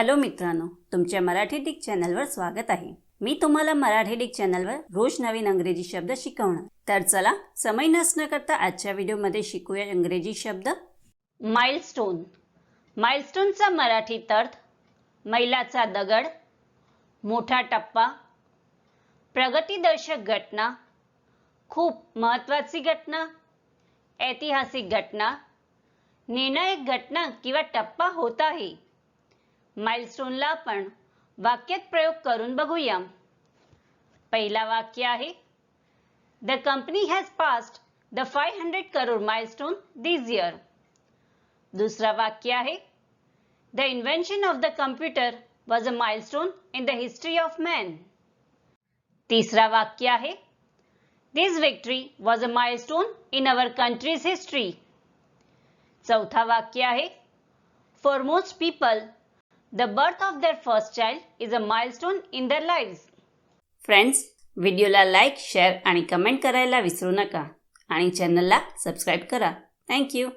Hello मित्रांनो तुमच्या Marathi Dick चॅनलवर स्वागत आहे. मी तुम्हाला मराठी डिक चॅनलवर रोज नवीन अंग्रेजी शब्द शिकवणार. तर चला समय नसणं करता आजच्या व्हिडिओमध्ये शिकूया इंग्रजी शब्द. माइलस्टोन माइलस्टोनचा मराठीत अर्थ मैलाचा दगड मोठा टप्पा प्रगतीदर्शक घटना खूप महत्त्वाची घटना ऐतिहासिक घटना निर्णायक घटना किंवा टप्पा होत आहे. माइलस्टोनला आपण वाक्यात प्रयोग करून बघूया पहिला वाक्य आहे the company has passed the five hundred crore milestone this year दुसरा वाक्य आहे the invention of the computer was a milestone in the history of man तिसरा वाक्य आहे this victory was a milestone in our country's history चौथा वाक्य आहे for most people the birth of their first child is a milestone in their lives. Friends व्हिडिओला like share आणि comment करायला विसरू नका. आणि चॅनलला सबस्क्राईब करा. थँक्यू